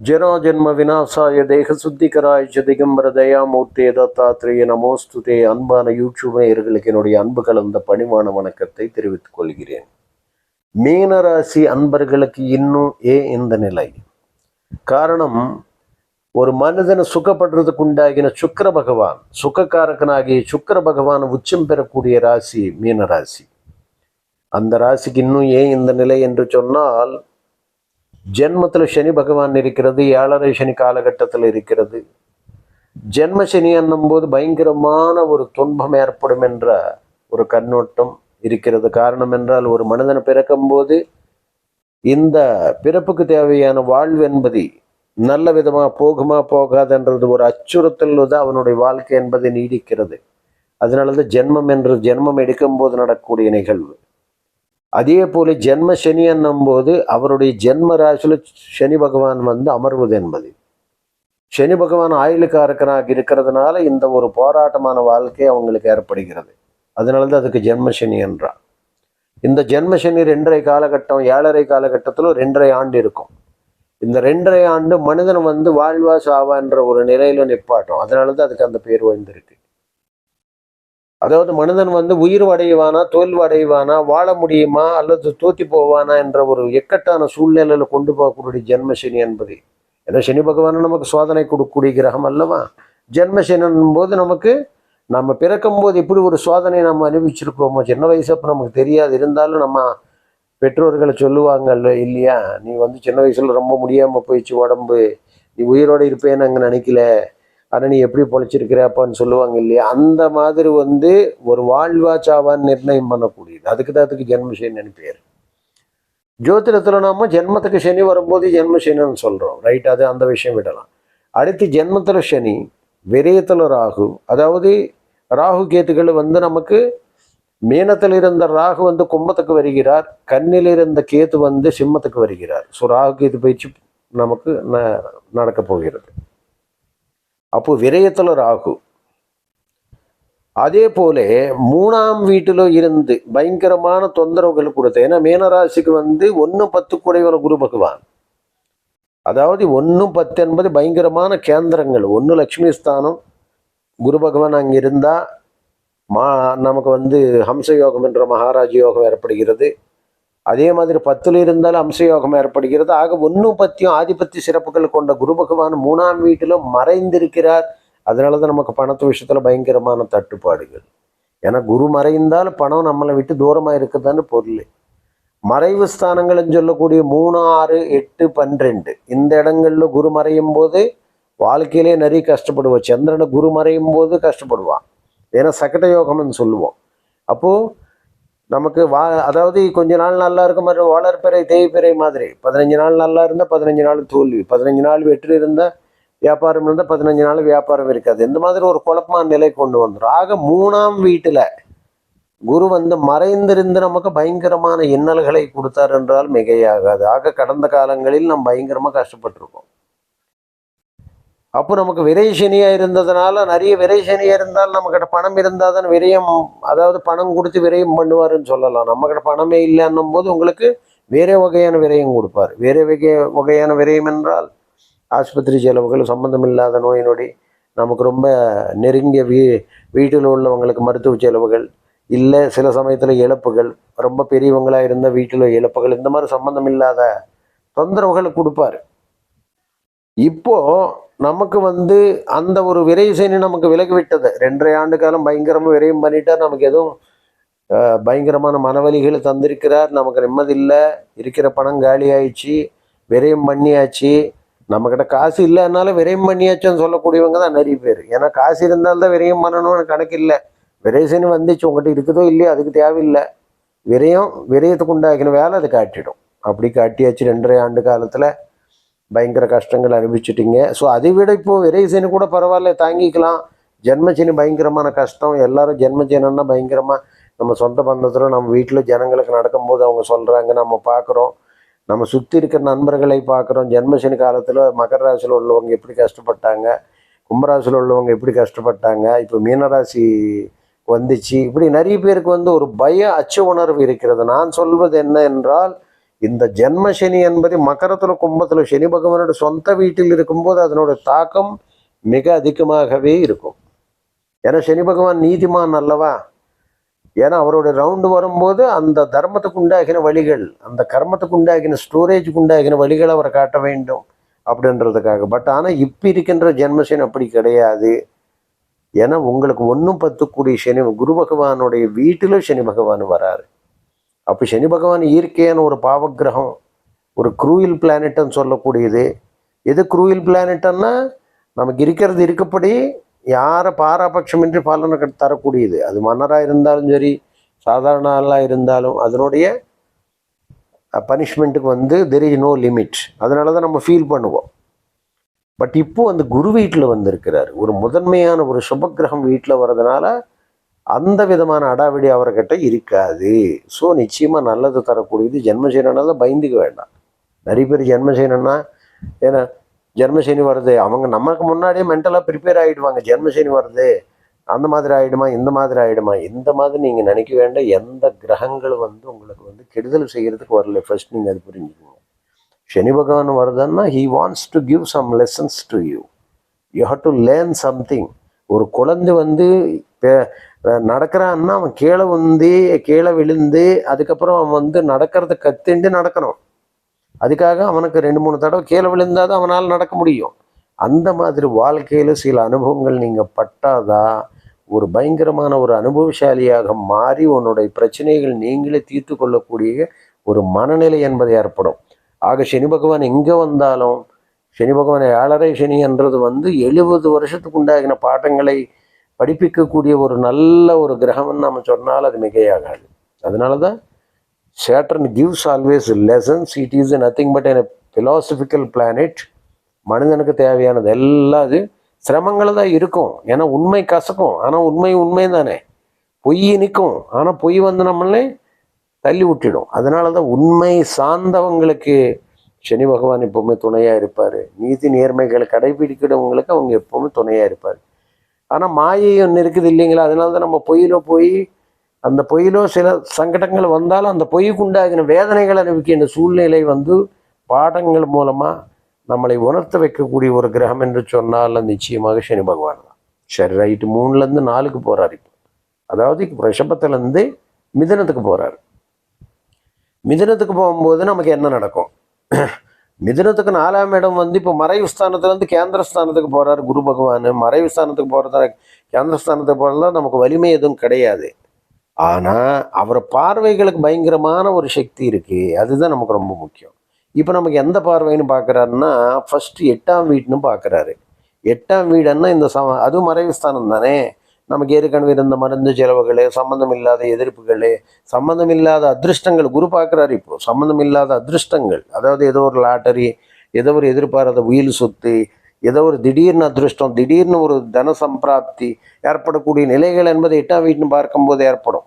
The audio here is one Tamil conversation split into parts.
ஜெராஜன்ம விநாசாய தேக சுத்திகராய்ச்ச திகம்பர தயாமூர்த்தி தத்தாத்திரிய நமோஸ்துதே அன்பான யூடியூபர்களுக்கு என்னுடைய அன்பு கலந்த பணிவான வணக்கத்தை தெரிவித்துக் கொள்கிறேன். மீனராசி அன்பர்களுக்கு இன்னும் ஏ இந்த நிலை. காரணம் ஒரு மனிதனை சுகப்படுறதுக்கு உண்டாகின சுக்கர பகவான் சுக்கக்காரக்கனாகிய சுக்கர பகவான் உச்சம் பெறக்கூடிய ராசி மீனராசி. அந்த ராசிக்கு இன்னும் ஏன் இந்த நிலை என்று சொன்னால் ஜென்மத்தில் சனி பகவான் இருக்கிறது ஏழரை சனி காலகட்டத்தில் இருக்கிறது. ஜென்ம சனி என்னும்போது பயங்கரமான ஒரு துன்பம் ஏற்படும் என்ற ஒரு கண்ணோட்டம் இருக்கிறது. காரணம் என்றால் ஒரு மனிதனை பிறக்கும்போது இந்த பிறப்புக்கு தேவையான வாழ்வு என்பது நல்ல விதமாக போகுமா போகாதுன்றது ஒரு அச்சுறுத்தல் தான் அவனுடைய வாழ்க்கை என்பது நீடிக்கிறது. அதனால தான் ஜென்மம் என்று ஜென்மம் எடுக்கும்போது நடக்கக்கூடிய நிகழ்வு. அதே போல ஜென்ம சனி போது அவருடைய ஜென்ம ராசியில் சனி பகவான் வந்து அமர்வது என்பது. சனி பகவான் ஆயுளுக்காரக்கனாக இருக்கிறதுனால இந்த ஒரு போராட்டமான வாழ்க்கை அவங்களுக்கு ஏற்படுகிறது. அதனால தான் அதுக்கு ஜென்ம சனி என்றார். இந்த ஜென்ம சனி ரெண்டரை காலகட்டம் ஏழரை காலகட்டத்தில் ரெண்டரை ஆண்டு இருக்கும். இந்த ரெண்டரை ஆண்டு மனிதன் வந்து வாழ்வா சாவான்ற ஒரு நிலையில நிப்பாட்டும். அதனால தான் அதுக்கு அந்த பேர் வந்திருக்கு. அதாவது மனிதன் வந்து உயிர் அடைவானா தோல்வி அடைவானா வாழ முடியுமா அல்லது தோத்தி போவானா என்ற ஒரு எக்கட்டான சூழ்நிலையில் கொண்டு போகக்கூடிய ஜென்மசனி என்பது. ஏன்னா சனி பகவான் நமக்கு சோதனை கொடுக்கக்கூடிய கிரகம் அல்லவா? ஜென்மசனின் போது நமக்கு நம்ம பிறக்கும் போது இப்படி ஒரு சோதனை நம்ம அனுபவிச்சிருக்கோமோ? சின்ன வயசு அப்போ நமக்கு தெரியாது. இருந்தாலும் நம்ம பெற்றோர்களை சொல்லுவாங்கல்ல இல்லையா? நீ வந்து சின்ன வயசில் ரொம்ப முடியாமல் போயிடுச்சு உடம்பு. நீ உயிரோடு இருப்பேன்னு அங்கே நினைக்கல. ஆனால் நீ எப்படி பொழைச்சிருக்கிறப்பான்னு சொல்லுவாங்க இல்லையா? அந்த மாதிரி வந்து ஒரு வாழ்வா சாவான்னு நிர்ணயம் பண்ணக்கூடியது. அதுக்கு தான் அதுக்கு ஜென்மசேனி பேர். ஜோதிடத்தில் நாம ஜென்மத்துக்கு சனி வரும்போது ஜென்மசேனன்னு சொல்கிறோம் ரைட் அது அந்த விஷயம் விடலாம். அடுத்து ஜென்மத்தில் சனி விரயத்தில் ராகு. அதாவது ராகு கேத்துக்கள் வந்து நமக்கு மீனத்தில் இருந்த ராகு வந்து கும்பத்துக்கு வருகிறார். கண்ணில் இருந்த கேத்து வந்து சிம்மத்துக்கு வருகிறார். ஸோ ராகு கேத்து பயிற்சி நமக்கு ந நடக்க போகிறது. அப்போ விரயத்தில் ராகு. அதே போல மூணாம் வீட்டில் இருந்து பயங்கரமான தொந்தரவுகள் கொடுத்த ஏன்னா மீனராசிக்கு வந்து ஒன்று பத்து குடைவன குரு பகவான். அதாவது ஒன்று பத்து என்பது பயங்கரமான கேந்திரங்கள். ஒன்று லக்ஷ்மி ஸ்தானம் குரு பகவான் அங்கே இருந்தால் மா நமக்கு வந்து ஹம்ச யோகம் என்ற மகாராஜ யோகம் ஏற்படுகிறது. அதே மாதிரி பத்துல இருந்தாலும் அம்ச யோகம் ஏற்படுகிறது. ஆக ஒன்று பத்தியும் ஆதிபத்திய சிறப்புகள் கொண்ட குரு பகவான் மூணாம் வீட்டிலும் மறைந்திருக்கிறார். அதனால தான் நமக்கு பணத்து விஷயத்துல பயங்கரமான தட்டுப்பாடுகள். ஏன்னா குரு மறைந்தால் பணம் நம்மளை விட்டு தூரமாக இருக்குதான்னு பொருள். மறைவு ஸ்தானங்கள்னு சொல்லக்கூடிய மூணு ஆறு எட்டு பன்னிரெண்டு. இந்த இடங்கள்ல குரு மறையும் போது வாழ்க்கையிலே நிறைய கஷ்டப்படுவோம். சந்திரனை குரு மறையும் போது கஷ்டப்படுவான். ஏன்னா சகட யோகம்னு சொல்லுவோம். அப்போது நமக்கு வா அதாவது கொஞ்ச நாள் நல்லா இருக்கும் மாதிரி வளர்ப்பிறை தேய்ப்பிறை மாதிரி. பதினஞ்சு நாள் நல்லா இருந்தால் பதினஞ்சு நாள் தோல்வி. பதினஞ்சு நாள் வெற்றி இருந்தால் வியாபாரம் இருந்தால் பதினஞ்சு நாள் வியாபாரம் இருக்காது. இந்த மாதிரி ஒரு குழப்பமான நிலை கொண்டு வந்துடும் ஆக மூணாம் வீட்டில் குரு வந்து மறைந்திருந்து நமக்கு பயங்கரமான இன்னல்களை கொடுத்தார் என்றால் மிகையாகாது. ஆக கடந்த காலங்களில் நாம் பயங்கரமாக கஷ்டப்பட்டிருக்கோம். அப்போ நமக்கு விரை சனியாக இருந்ததுனால நிறைய விரை சனியாக இருந்தால் நம்மக்கிட்ட பணம் இருந்தால் தான் விரயம் அதாவது பணம் கொடுத்து விரயம் பண்ணுவாருன்னு சொல்லலாம். நம்மக்கிட்ட பணமே இல்லைன்னும் போது உங்களுக்கு வேறே வகையான விரயம் கொடுப்பார். வேறே வகை வகையான விரயம் என்றால் ஆஸ்பத்திரி செலவுகள் சம்மந்தமில்லாத நோய் நொடி நமக்கு ரொம்ப நெருங்கிய வீ வீட்டில் உள்ளவங்களுக்கு மருத்துவ செலவுகள் இல்லை சில சமயத்தில் இழப்புகள் ரொம்ப பெரியவங்களாக இருந்த வீட்டில் இழப்புகள் இந்த மாதிரி சம்மந்தம் இல்லாத தொந்தரவுகளை கொடுப்பாரு. இப்போது நமக்கு வந்து அந்த ஒரு விரை சனி நமக்கு விலகி விட்டது ரெண்டரை ஆண்டு காலம் பயங்கரமாக விரயம் பண்ணிட்டா நமக்கு எதுவும் பயங்கரமான மனவலிகளை தந்திருக்கிறார். நமக்கு நிம்மதி இல்லை இருக்கிற பணம் காலி ஆயிடுச்சு விரயம் பண்ணியாச்சு. நம்மக்கிட்ட காசு இல்லைன்னாலும் விரயம் பண்ணியாச்சுன்னு சொல்லக்கூடியவங்க தான் நிறைய பேர். ஏன்னா காசு இருந்தால்தான் விரயம் பண்ணணும்னு கணக்கு இல்லை. விரைசனி வந்துச்சு. உங்கள்கிட்ட இருக்குதோ இல்லையோ அதுக்கு தேவையில்லை. விரயம் விரயத்துக்கு உண்டாக்கின வேலை அது காட்டிடும். அப்படி காட்டியாச்சு ரெண்டரை ஆண்டு காலத்தில். பயங்கர கஷ்டங்கள் அனுபவிச்சிட்டிங்க. ஸோ அதை விட இப்போ விரைசனி கூட பரவாயில்ல தாங்கிக்கலாம். ஜென்மசனி பயங்கரமான கஷ்டம். எல்லாரும் ஜென்மசனன்னா பயங்கரமாக நம்ம சொந்த பந்தத்தில் நம்ம வீட்டில் ஜனங்களுக்கு நடக்கும்போது அவங்க சொல்கிறாங்க நம்ம பார்க்குறோம். நம்ம சுற்றி இருக்கிற நண்பர்களை பார்க்குறோம். ஜென்மசனி காலத்தில் மகர ராசியில் உள்ளவங்க எப்படி கஷ்டப்பட்டாங்க கும்பராசியில் உள்ளவங்க எப்படி கஷ்டப்பட்டாங்க இப்போ மீனராசி வந்துச்சு. இப்படி நிறைய பேருக்கு வந்து ஒரு பய அச்ச உணர்வு இருக்கிறது. நான் சொல்வது என்ன என்றால் இந்த ஜென்ம சனி என்பது மகரத்துல கும்பத்துல சனி பகவானோட சொந்த வீட்டில் இருக்கும்போது அதனோட தாக்கம் மிக அதிகமாகவே இருக்கும். ஏன்னா சனி பகவான் நீதிமான் அல்லவா? ஏன்னா அவரோட ரவுண்டு வரும்போது அந்த தர்மத்துக்கு உண்டாகின வழிகள் அந்த கர்மத்துக்கு உண்டாகின ஸ்டோரேஜுக்கு உண்டாகின வழிகளை அவரை காட்ட வேண்டும் அப்படின்றதுக்காக. பட் ஆனால் இப்போ இருக்கின்ற ஜென்மசனி அப்படி கிடையாது. ஏன்னா உங்களுக்கு ஒன்றும் பத்து கூடிய சனி குரு பகவானுடைய வீட்டிலும் சனி பகவான் வராரு. அப்போ சனி பகவான் இயற்கையான ஒரு பாவகிரகம் ஒரு குரூயில் பிளானட்னு சொல்லக்கூடியது. எது குரூயில் பிளானட்னா நமக்கு இருக்கிறது இருக்கப்படி யாரை பாராபட்சமின்றி பலனை தரக்கூடியது. அது மன்னராக இருந்தாலும் சரி சாதாரண ஆளாக இருந்தாலும் அதனுடைய பனிஷ்மெண்ட்டுக்கு வந்து தெர் இஸ் நோ லிமிட் அதனால தான் நம்ம ஃபீல் பண்ணுவோம். பட் இப்போது அந்த குரு வீட்டில் வந்திருக்கிறார். ஒரு முதன்மையான ஒரு சுபக்கிரகம் வீட்டில் வர்றதுனால அந்த விதமான அடாவிடி அவர்கிட்ட இருக்காது. ஸோ நிச்சயமாக நல்லது தரக்கூடியது ஜென்மசேனனால பயந்துக்க வேண்டாம். நிறைய பேர் ஜென்மசேனன்னா ஏன்னா ஜென்மசேனி வருது அவங்க நமக்கு முன்னாடியே மென்டலாக ப்ரிப்பேர் ஆகிடுவாங்க ஜென்மசேனி வருது அந்த மாதிரி ஆகிடுமா இந்த மாதிரி ஆகிடுமா இந்த மாதிரி நீங்கள் நினைக்க வேண்டாம். எந்த கிரகங்கள் வந்து உங்களுக்கு வந்து கெடுதல் செய்கிறதுக்கு வரல. ஃபர்ஸ்ட் நீங்கள் அது புரிஞ்சுக்கோங்க. சனி பகவான் வருதுன்னா he wants to give some lessons to you you have to learn something ஒரு குழந்தை வந்து நடக்கிறான்னா அவன் கீழே வந்து கீழே விழுந்து அதுக்கப்புறம் அவன் வந்து நடக்கிறத கத்துண்டு நடக்கணும். அதுக்காக அவனுக்கு ரெண்டு மூணு தடவை கீழே விழுந்தாதான் அவனால் நடக்க முடியும். அந்த மாதிரி வாழ்க்கையில் சில அனுபவங்கள் நீங்கள் பட்டாதான் ஒரு பயங்கரமான ஒரு அனுபவசாலியாக மாறி உன்னுடைய பிரச்சனைகள் நீங்களே தீர்த்து கொள்ளக்கூடிய ஒரு மனநிலை என்பது ஏற்படும். ஆக சனி பகவான் எங்கே வந்தாலும் சனி பகவான் ஏழரை சனி என்றது வந்து எழுபது வருஷத்துக்கு உண்டாகின பாட்டங்களை படிப்பிக்கக்கூடிய ஒரு நல்ல ஒரு கிரகம்னு நம்ம சொன்னால் அது மிகையாகாது. அதனால தான் Saturn gives always lessons it is nothing but an philosophical planet மனிதனுக்கு தேவையானது எல்லாம் அது சிரமங்கள் தான் இருக்கும். ஏன்னா உண்மை கசக்கும். ஆனால் உண்மை உண்மை தானே பொய் நிற்கும். ஆனால் பொய் வந்து நம்மளே தள்ளி விட்டுடும். அதனால தான் உண்மை சார்ந்தவங்களுக்கு சனி பகவான் எப்போவுமே துணையாக இருப்பார். நீதி நேர்மைகளை கடைபிடிக்கிறவங்களுக்கு அவங்க எப்போவுமே துணையாக இருப்பார். ஆனால் மாயை ஒன்று இருக்குது இல்லைங்களா? அதனால தான் நம்ம பொயிலோ போய் அந்த பொய்யிலோ சில சங்கடங்கள் வந்தாலும் அந்த பொய்க்கு உண்டாகின வேதனைகளை அனுபவிக்கின்ற சூழ்நிலை வந்து பாடங்கள் மூலமாக நம்மளை உணர்த்த வைக்கக்கூடிய ஒரு கிரகம் என்று சொன்னால் நிச்சயமாக சனி பகவான் தான். சரி ரைட்டு மூணுலேருந்து நாலுக்கு போகிறார் இப்போ. அதாவது ரிஷபத்துலேருந்து மிதனத்துக்கு போகிறார் மிதனத்துக்கு போகும்போது நமக்கு என்ன நடக்கும்? மிதுனத்துக்கு நாலாம் இடம் வந்து இப்போ மறைவு ஸ்தானத்துலேருந்து கேந்திர ஸ்தானத்துக்கு போகிறார் குரு பகவான். மறைவு ஸ்தானத்துக்கு போகிறதா கேந்திர ஸ்தானத்துக்கு போகிறதா நமக்கு வலிமை எதுவும் கிடையாது. ஆனால் அவரை பார்வைகளுக்கு பயங்கரமான ஒரு சக்தி இருக்குது அதுதான் நமக்கு ரொம்ப முக்கியம். இப்போ நமக்கு எந்த பார்வைன்னு பார்க்குறாருன்னா ஃபஸ்ட்டு எட்டாம் வீடுன்னு பார்க்குறாரு எட்டாம் வீடுன்னா இந்த சம அதுவும் மறைவு ஸ்தானம் தானே? நமக்கு ஏற்கனவே இருந்த மருந்து செலவுகள் சம்மந்தம் இல்லாத எதிர்ப்புகள் சம்மந்தம் இல்லாத அதிர்ஷ்டங்கள். குரு பார்க்குறாரு இப்போ சம்மந்தம் இல்லாத அதிர்ஷ்டங்கள். அதாவது ஏதோ ஒரு லாட்டரி ஏதோ ஒரு எதிர்பாராத உயில் சொத்து ஏதோ ஒரு திடீர்னு அதிர்ஷ்டம் திடீர்னு ஒரு தன சம்பிராப்தி ஏற்படக்கூடிய நிலைகள் என்பது எட்டாம் வீட்டுன்னு பார்க்கும்போது ஏற்படும்.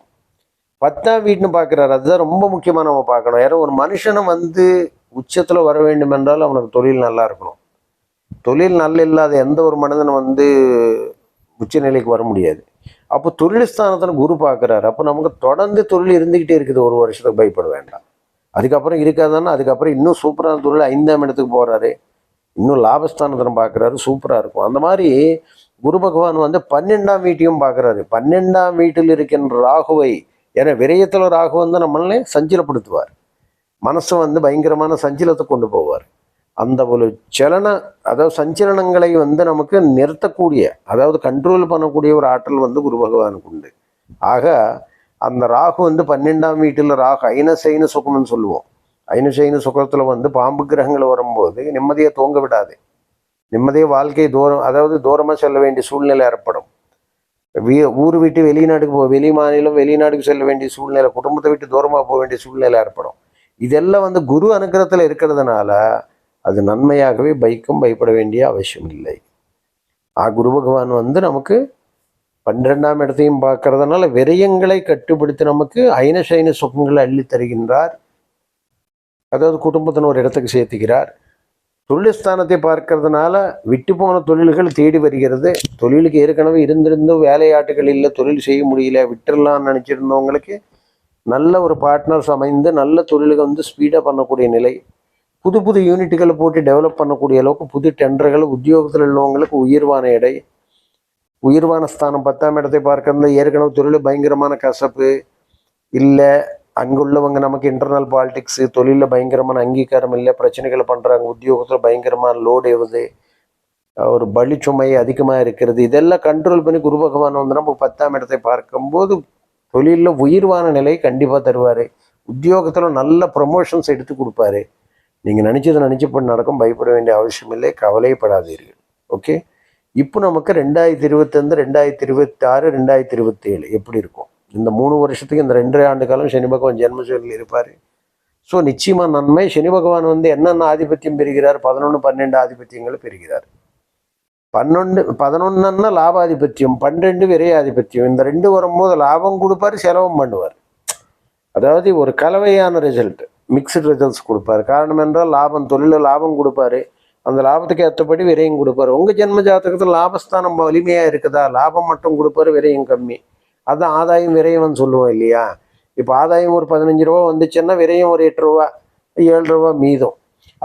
பத்தாம் வீட்டுன்னு பார்க்குறாரு. அதுதான் ரொம்ப முக்கியமாக நம்ம பார்க்கணும். யாரோ ஒரு மனுஷனை வந்து உச்சத்தில் வர வேண்டும் என்றால் அவனுக்கு தொழில் நல்லா இருக்கணும். தொழில் நல்ல இல்லாத எந்த ஒரு மனிதனும் வந்து உச்சநிலைக்கு வர முடியாது. அப்போ தொழில் ஸ்தானத்தில் குரு பார்க்குறாரு. அப்போ நமக்கு தொடர்ந்து தொழில் இருந்துக்கிட்டே இருக்குது. ஒரு வருஷத்துக்கு பயப்பட வேண்டாம். அதுக்கப்புறம் இருக்காதானே? அதுக்கப்புறம் இன்னும் சூப்பரான தொழில் ஐந்தாம் இடத்துக்கு போகிறாரு இன்னும் லாபஸ்தானத்தில் பார்க்குறாரு. சூப்பராக இருக்கும். அந்த மாதிரி குரு பகவான் வந்து பன்னெண்டாம் வீட்டையும் பார்க்குறாரு. பன்னெண்டாம் வீட்டில் இருக்கின்ற ராகுவை ஏன்னா விரயத்தில் ராகு வந்து நம்மளே சஞ்சலப்படுத்துவார். மனசை வந்து பயங்கரமான சஞ்சலத்தை கொண்டு போவார். அந்த ஒரு சலன அதாவது சஞ்சலனங்களை வந்து நமக்கு நிறுத்தக்கூடிய அதாவது கண்ட்ரோல் பண்ணக்கூடிய ஒரு ஆற்றல் வந்து குரு பகவானுக்கு உண்டு. ஆக அந்த ராகு வந்து பன்னெண்டாம் வீட்டில் ராகு ஐனசைன சுகம்னு சொல்லுவோம். ஐனசைன சுகத்தில் வந்து பாம்பு கிரகங்கள் வரும்போது நிம்மதியை தூங்க விடாது. நிம்மதியை வாழ்க்கை தூரம் அதாவது தூரமாக செல்ல வேண்டிய சூழ்நிலை ஏற்படும். வீ ஊர் விட்டு வெளிநாட்டுக்கு போ வெளி மாநிலம் வெளிநாட்டுக்கு செல்ல வேண்டிய சூழ்நிலை குடும்பத்தை விட்டு தூரமாக போக வேண்டிய சூழ்நிலை ஏற்படும். இதெல்லாம் வந்து குரு அனுக்கிரகத்தில் இருக்கிறதுனால அது நன்மையாகவே பைக்கும் பயப்பட வேண்டிய அவசியம் இல்லை. ஆ குரு பகவான் வந்து நமக்கு பன்னிரெண்டாம் இடத்தையும் பார்க்கறதுனால விரயங்களை கட்டுப்படுத்தி நமக்கு ஐனசைன சுகங்களை அள்ளி தருகின்றார். அதாவது குடும்பத்தின் ஒரு இடத்துக்கு சேர்த்துக்கிறார். தொழில்ஸ்தானத்தை பார்க்கறதுனால விட்டு போன தொழில்கள் தேடி வருகிறது. தொழிலுக்கு ஏற்கனவே இருந்திருந்தும் வேலையாட்டுகள் இல்லை தொழில் செய்ய முடியல விட்டுடலாம்னு நினச்சிருந்தவங்களுக்கு நல்ல ஒரு பார்ட்னர்ஸ் அமைந்து நல்ல தொழிலுக்கு வந்து ஸ்பீடாக பண்ணக்கூடிய நிலை. புது புது யூனிட்டுகளை போட்டு டெவலப் பண்ணக்கூடிய அளவுக்கு புது டெண்டர்கள் உத்தியோகத்தில் உள்ளவங்களுக்கு உயர்வான எடை உயர்வான ஸ்தானம். பத்தாம் இடத்தை பார்க்கறதுல ஏற்கனவே தொழில் பயங்கரமான கசப்பு இல்லை அங்கே உள்ளவங்க நமக்கு இன்டர்னல் பாலிடிக்ஸு தொழிலில் பயங்கரமான அங்கீகாரம் இல்லை பிரச்சனைகளை பண்ணுறாங்க உத்தியோகத்தில் பயங்கரமான லோடு எவுது ஒரு பலி சுமை அதிகமாக இருக்கிறது. இதெல்லாம் கண்ட்ரோல் பண்ணி குரு பகவான் வந்து நம்ம பத்தாம் இடத்தை பார்க்கும்போது தொழிலில் உயிர்வான நிலை கண்டிப்பாக தருவார். உத்தியோகத்தில் நல்ல ப்ரமோஷன்ஸ் எடுத்து கொடுப்பாரு. நீங்கள் நினச்சது நினச்சப்படி நடக்கும் பயப்பட வேண்டிய அவசியம் இல்லை. கவலைப்படாதீர்கள். ஓகே இப்போ நமக்கு ரெண்டாயிரத்தி இருபத்தஞ்சு ரெண்டாயிரத்தி இருபத்தி ஆறு ரெண்டாயிரத்தி இருபத்தி ஏழு எப்படி இருக்கும்? இந்த மூணு வருஷத்துக்கு இந்த ரெண்டரை ஆண்டு காலம் சனி பகவான் ஜென்மசூரில் இருப்பார். ஸோ நிச்சயமாக நன்மை. சனி பகவான் வந்து என்னென்ன ஆதிபத்தியம் பெறுகிறார்? பதினொன்று பன்னெண்டு ஆதிபத்தியங்களை பெறுகிறார். பன்னெண்டு பதினொன்னுன்னா லாபாதிபத்தியம் பன்னெண்டு விரையாதிபத்தியம். இந்த ரெண்டு வரும்போது லாபம் கொடுப்பாரு செலவும் பண்ணுவார். அதாவது ஒரு கலவையான ரிசல்ட்டு மிக்சடு ரிசல்ட்ஸ் கொடுப்பாரு. காரணம் என்றால் லாபம் தொழிலில் லாபம் கொடுப்பாரு. அந்த லாபத்துக்கு ஏற்றபடி விரையும் கொடுப்பாரு. உங்கள் ஜென்ம ஜாதகத்தில் லாபஸ்தானம் வலிமையாக இருக்குதா? லாபம் மட்டும் கொடுப்பாரு விரையும் கம்மி. அதுதான் ஆதாயம் விரையம்னு சொல்லுவோம் இல்லையா? இப்போ ஆதாயம் ஒரு பதினஞ்சு ரூபா வந்துச்சுன்னா விரையும் ஒரு எட்டு ரூபா ஏழு ரூபா மீதம்.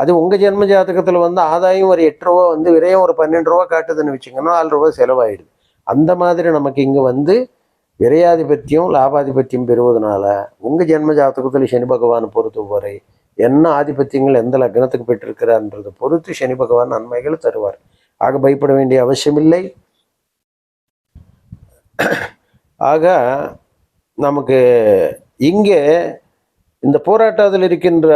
அது உங்கள் ஜென்ம ஜாதகத்தில் வந்து ஆதாயம் ஒரு எட்டு ரூபா வந்து விரையும் ஒரு பன்னெண்டு ரூபா காட்டுதுன்னு வச்சுங்கன்னா ஆறு ரூபா செலவாயிடுது. அந்த மாதிரி நமக்கு இங்கே வந்து விரையாதிபத்தியம் லாபாதிபத்தியம் பெறுவதனால உங்கள் ஜென்ம ஜாதகத்தில் சனி பகவானை பொறுத்தவரை என்ன ஆதிபத்தியங்கள் எந்த லக்னத்துக்கு பெற்றிருக்கிறார்ன்றதை பொறுத்து சனி பகவான் நன்மைகளை தருவார். ஆக பயப்பட வேண்டிய அவசியமில்லை. ஆக நமக்கு இங்கே இந்த போராட்டத்தில் இருக்கின்ற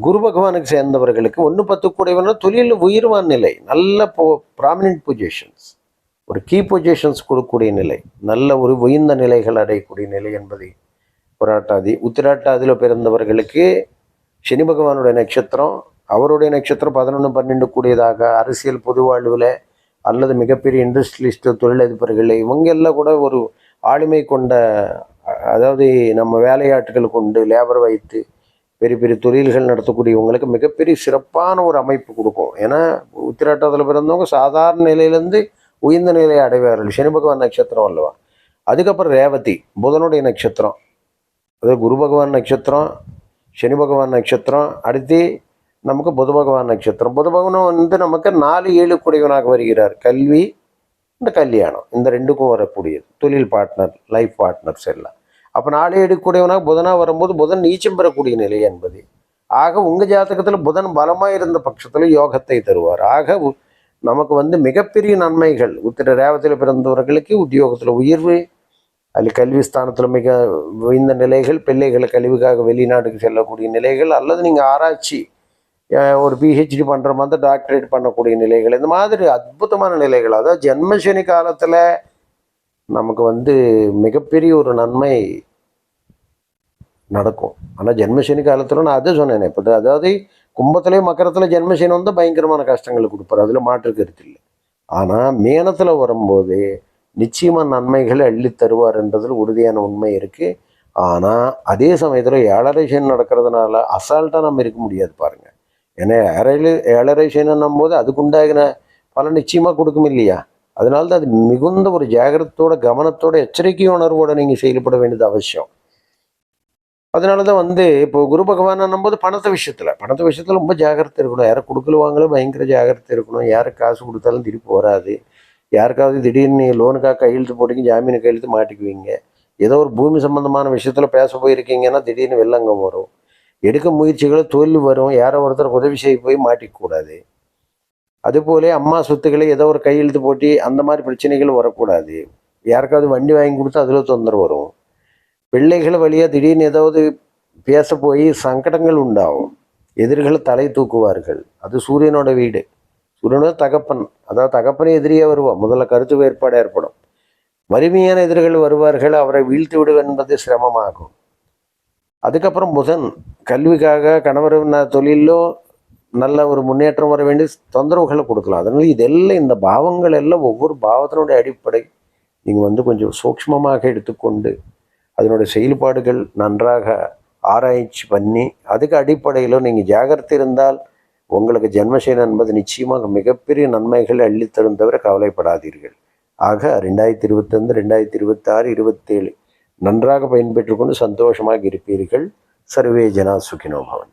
குரு பகவானுக்கு சேர்ந்தவர்களுக்கு ஒன்று பத்து கூடியவனா தொழிலில் உயிர்வான் நிலை நல்ல போ ப்ராமினன்ட் பொசிஷன்ஸ் ஒரு கீ பொசிஷன்ஸ் கொடுக்கக்கூடிய நிலை நல்ல ஒரு உயர்ந்த நிலைகள் அடையக்கூடிய நிலை என்பதை புராட்டாதி உத்திராட்டாதியில் பிறந்தவர்களுக்கு சனி பகவானுடைய நட்சத்திரம் அவருடைய நட்சத்திரம் பதினொன்று பன்னெண்டு கூடியதாக அரசியல் பொது வாழ்வில் அல்லது மிகப்பெரிய இண்டஸ்ட்ரியலிஸ்ட் தொழிலதிபர்கள் இவங்க எல்லாம் கூட ஒரு ஆளுமை கொண்ட அதாவது நம்ம வேலையாட்கள் கொண்டு லேபர் வைத்து பெரிய பெரிய தொழில்கள் நடத்தக்கூடியவங்களுக்கு மிகப்பெரிய சிறப்பான ஒரு அமைப்பு கொடுக்கும். ஏன்னா உத்திராட்டத்தில் பிறந்தவங்க சாதாரண நிலையிலேருந்து உயர்ந்த நிலையை அடைவார்கள் சனி பகவான் நட்சத்திரம் அல்லவா? அதுக்கப்புறம் ரேவதி புதனுடைய நட்சத்திரம். அது குரு பகவான் நட்சத்திரம் சனி பகவான் நட்சத்திரம் அடுத்து நமக்கு புத பகவான் நட்சத்திரம். புத பகவான் வந்து நமக்கு நாலு ஏழு குடையவனாக வருகிறார். கல்வி இந்த கல்யாணம் இந்த ரெண்டுக்கும் வரக்கூடியது. தொழில் பார்ட்னர் லைஃப் பார்ட்னர்ஸ் எல்லாம். அப்போ நாலு ஏழு குடையவனாக புதனாக வரும்போது புதன் நீச்சம் பெறக்கூடிய நிலை என்பது. ஆக உங்கள் ஜாதகத்தில் புதன் பலமாக இருந்த பட்சத்தில் யோகத்தை தருவார். ஆக உ- நமக்கு வந்து மிகப்பெரிய நன்மைகள். உத்திர ரேவத்தில் பிறந்தவர்களுக்கு உத்தியோகத்தில் உயர்வு அதில் கல்வி ஸ்தானத்தில் மிக உயர்ந்த நிலைகள் பிள்ளைகளை கல்விக்காக வெளிநாட்டுக்கு செல்லக்கூடிய நிலைகள் அல்லது நீங்கள் ஆராய்ச்சி ஒரு பிஹெச்டி பண்ணுற மாதிரி டாக்டரேட் பண்ணக்கூடிய நிலைகள் இந்த மாதிரி அற்புதமான நிலைகள். அதாவது ஜென்மசனி காலத்தில் நமக்கு வந்து மிகப்பெரிய ஒரு நன்மை நடக்கும். ஆனால் ஜென்மசனி காலத்தில் நான் அதை சொன்னேன் இப்போ அதாவது கும்பத்துலேயும் மக்கரத்தில் ஜென்மசனி வந்து பயங்கரமான கஷ்டங்களை கொடுப்பார். அதில் மாற்று கருத்து இல்லை. ஆனால் மேனத்தில் வரும்போது நிச்சயமாக நன்மைகளை அள்ளி தருவார்ன்றதில் உறுதியான உண்மை இருக்குது ஆனால் அதே சமயத்தில் ஏழரை சனி நடக்கிறதுனால அசால்ட்டாக நம்ம இருக்க முடியாது பாருங்கள் ஏன்னா ஏழரை ஏழரை சனின்னும் போது அதுக்குண்டாகின பல நிச்சயமாக கொடுக்கும் இல்லையா? அதனால தான் அது மிகுந்த ஒரு ஜாகிரத்தோட கவனத்தோட எச்சரிக்கை உணர்வோடு நீங்கள் செயல்பட வேண்டியது அவசியம். அதனால தான் வந்து இப்போ குரு பகவான் போது பணத்தை விஷயத்தில் பணத்தை விஷயத்தில் ரொம்ப ஜாகிரதை இருக்கணும். யாரை கொடுக்கல பயங்கர ஜாகிரதை இருக்கணும். யாருக்கு காசு கொடுத்தாலும் திருப்பி வராது யாருக்காவது திடீர்னு லோனுக்காக கையெழுத்து போட்டிங்க ஜாமீன் கையெழுத்து மாட்டிக்குவீங்க. ஏதோ ஒரு பூமி சம்பந்தமான விஷயத்தில் பேச போயிருக்கீங்கன்னா திடீர்னு வெள்ளங்கம் வரும். எடுக்க முயற்சிகளை தோல்வி வரும். யாரோ ஒருத்தர் உதவி செய்ய போய் மாட்டிக்கக்கூடாது அதுபோல அம்மா சொத்துக்களை ஏதோ ஒரு கையெழுத்து போட்டி அந்த மாதிரி பிரச்சனைகள் வரக்கூடாது. யாருக்காவது வண்டி வாங்கி கொடுத்தா அதில் தொந்தரவு வரும். பிள்ளைகள் வழியாக திடீர்னு ஏதாவது பேச போய் சங்கடங்கள் உண்டாகும். எதிரிகள் தலை தூக்குவார்கள். அது சூரியனோட வீடு. சூரியனோட தகப்பன். அதாவது தகப்பனே எதிரியே வருவான். முதல்ல கருத்து வேறுபாடு ஏற்படும். வலிமையான எதிரிகள் வருவார்கள். அவரை வீழ்த்தி விடுவது என்பது சிரமமாகும். அதுக்கப்புறம் புதன். கல்விக்காக கணவர் ந- தொழிலோ நல்ல ஒரு முன்னேற்றம் வர வேண்டிய தொந்தரவுகளை கொடுக்கலாம். அதனால இதெல்லாம் இந்த பாவங்கள் எல்லாம் ஒவ்வொரு பாவத்தினுடைய அடிப்படை. நீங்கள் வந்து கொஞ்சம் சூக்ஷ்மமாக எடுத்துக்கொண்டு அதனுடைய செயல்பாடுகள் நன்றாக ஆராய்ச்சி பண்ணி அதுக்கு அடிப்படையில் நீங்கள் ஜாகிரதை இருந்தால் உங்களுக்கு ஜென்மசேனம் என்பது நிச்சயமாக மிகப்பெரிய நன்மைகளை அள்ளித்தரும் தவிர கவலைப்படாதீர்கள். ஆக ரெண்டாயிரத்தி இருபத்தொன்று ரெண்டாயிரத்தி இருபத்தாறு இருபத்தேழு நன்றாக பயன்பெற்று கொண்டு சந்தோஷமாக இருப்பீர்கள். சர்வே ஜனா சுகினோ பவன்